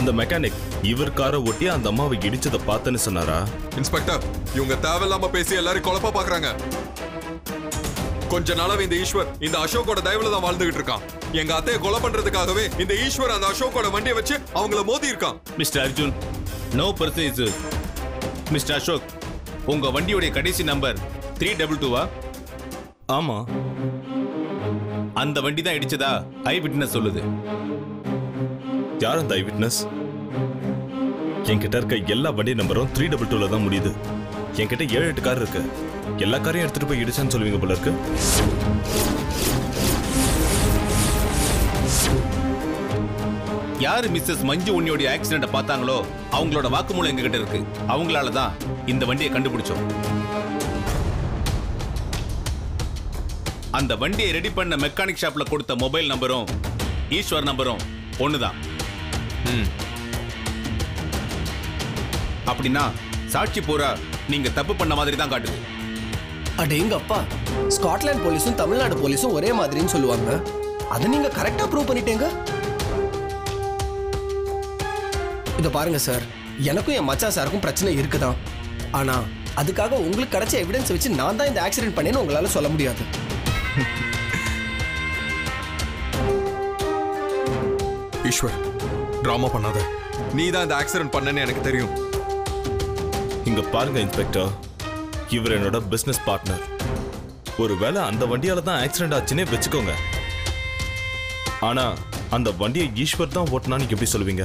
அந்த மெக்கானிக் இவர் காரை ஒட்டி அந்த அம்மாவை இடிச்சதை பார்த்தேன்னு சொன்னாரா? இன்ஸ்பெக்டர் இவங்க தேவையில்லாம பேசி எல்லாரும் குழப்ப பாக்குறாங்க. கொஞ்ச நாளாவே இந்த ஈஸ்வர் இந்த அசோக்கோட தயவுல தான் வாழ்ந்துகிட்டு இருக்கான். எங்க அத்தையை கொலை பண்றதுக்காகவே இந்த ஈஸ்வர் அந்த அசோக்கோட வண்டியை வச்சு அவங்கள மோதி இருக்கான். Mister Arjun no person is mister Ashok உங்க வண்டியுடைய கடைசி நம்பர் த்ரீ டபுள் டூவா ஆமா. அந்த வண்டி தான் இடிச்சதா? ஐ விட்னஸ் சொல்லுது. யார் அந்த ஐ விட்னஸ் என்கிட்ட இருக்க எல்லா வண்டி நம்பரும் த்ரீ டபுள் டூல தான் முடியுது. என்கிட்ட ஏழு எட்டு கார் இருக்கு. எல்லா காரையும் எடுத்துட்டு போய் இடிச்சான்னு சொல்லுவீங்க போல இருக்கு. யாரு மிஸ்ஸஸ் மஞ்சு உன்னியோடைய ஆக்சிடென்ட பார்த்தாங்களோ அவங்களோட வாக்குமூலம் எங்ககிட்ட இருக்கு. அவங்களால தான் இந்த வண்டியை கண்டுபிடிச்சோம். அந்த வண்டியை ரெடி பண்ண மெக்கானிக் ஷாப்ல கொடுத்த மொபைல் நம்பரும் ஈஸ்வர் நம்பரும் ஒண்ணுதான். அப்படின்னா சாட்சி பூரா நீங்க தப்பு பண்ண மாதிரி தான் காட்டுது. அடேங்க அப்பா ஸ்காட்லாந்து போலீஸும் தமிழ்நாடு போலீஸும் ஒரே மாதிரின்னு சொல்லுவாங்க. அதை நீங்க கரெக்டா ப்ரூவ் பண்ணிட்டீங்க. இத பாருங்க சார். எனக்கும் என் மச்சா சாருக்கும் பிரச்சனை இருக்குதான். ஆனா அதுக்காக உங்களுக்கு கிடைச்ச எவிடன்ஸ் வச்சு நான் தான் இந்த ஆக்சிடென்ட் பண்ணேன்னு உங்களால சொல்ல முடியாது. ஈஸ்வர் டிராமா பண்ணாத. நீ தான் இந்த ஆக்சிடென்ட் பண்ணன்னு எனக்கு தெரியும். இங்க பாருங்க இன்ஸ்பெக்டர் இவர் என்னோட பிசினஸ் பார்ட்னர் ஒருவேளை அந்த வண்டியால தான் ஆக்சிடென்ட் ஆச்சுன்னே வச்சுக்கோங்க. ஆனா அந்த வண்டியை ஈஸ்வர் தான் ஓட்டினான்னு எப்படி சொல்லுவீங்க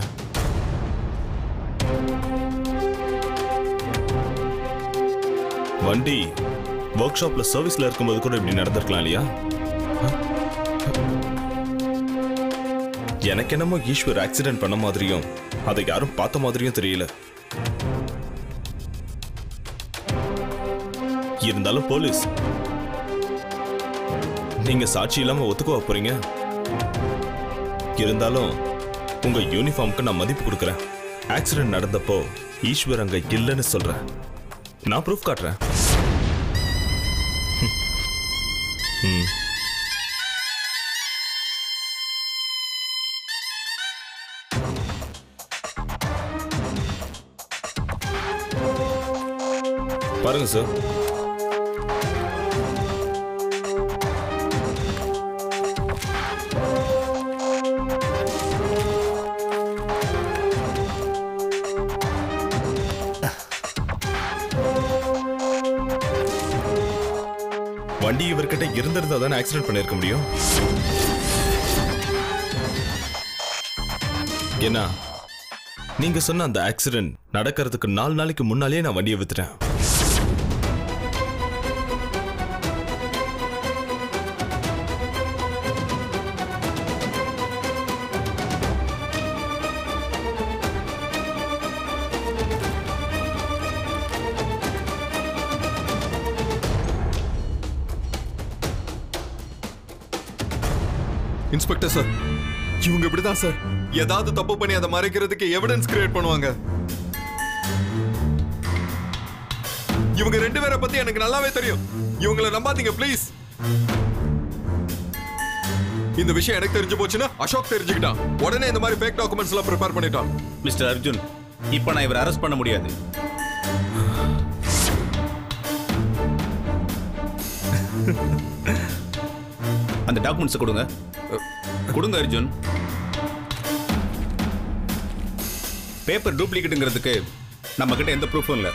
வண்டி ஒர்க் ஷாப்ல சர்வீஸ்ல இருக்கும்போது கூட இப்படி நடந்திருக்கலாம் இல்லையா? எனக்கு என்னமோ ஈஸ்வர் ஆக்சிடென்ட் பண்ண மாதிரியும் அதை யாரும் பார்த்த மாதிரியும் தெரியல. இருந்தாலும் போலீஸ் நீங்க சாட்சி இல்லாம ஒத்துக்குவா போறீங்க? இருந்தாலும் உங்க யூனிஃபார்முக்கு நான் மதிப்பு கொடுக்கறேன். ஆக்சிடென்ட் நடந்தப்போ ஈஸ்வர் அங்க இல்லைன்னு சொல்றேன். நான் ப்ரூஃப் காட்டுறேன். ம். பாருங்க சார் வண்டி இவர்கிட்ட இருந்திருந்தா தானே ஆக்சிடென்ட் பண்ணிருக்க முடியும்? என்ன? நீங்க சொன்ன அந்த ஆக்சிடென்ட் நடக்கிறதுக்கு நாலு நாளைக்கு முன்னாலேயே நான் வண்டியை வித்துட்டேன். இன்ஸ்பெக்டர் சார் இவங்க இப்படிதான் சார். ஏதாவது தப்பு பண்ணி அதை மறைக்கிறதுக்கு எவிடன்ஸ் கிரியேட் பண்ணுவாங்க. இவங்க ரெண்டு பேரை பத்தி எனக்கு நல்லாவே தெரியும். இவங்கள நம்பாதீங்க ப்ளீஸ் இந்த விஷயம் எனக்கு தெரிஞ்சு போச்சுன்னா அசோக் தெரிஞ்சுக்கிட்டான். உடனே இந்த மாதிரி ஃபேக் டாக்குமெண்ட்ஸ் எல்லாம் ப்ரிப்பேர் பண்ணிட்டான். மிஸ்டர் அர்ஜுன் இப்போ நான் இவரை அரெஸ்ட் பண்ண முடியாது. அந்த டாக்குமெண்ட்ஸ் கொடுங்க. கொடுங்க அர்ஜுன். பேப்பர் டூப்ளிகேட்டுங்கிறதுக்கு நம்ம கிட்ட எந்த ப்ரூஃபும் இல்லை.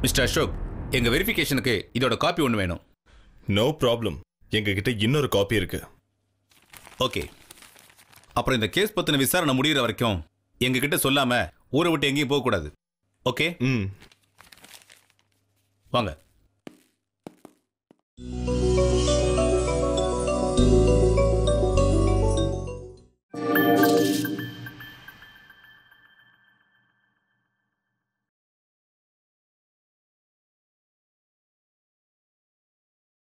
மிஸ்டர் அசோக் எங்க வெரிஃபிகேஷனுக்கு இதோட காப்பி ஒன்று வேணும். நோ ப்ராப்ளம் எங்ககிட்ட இன்னொரு காப்பி இருக்கு. ஓகே அப்புறம் இந்த கேஸ் பத்தின விசாரணை முடியிற வரைக்கும் எங்ககிட்ட சொல்லாம ஊரை விட்டு எங்கேயும் போக கூடாது ஓகே? ம். வாங்க.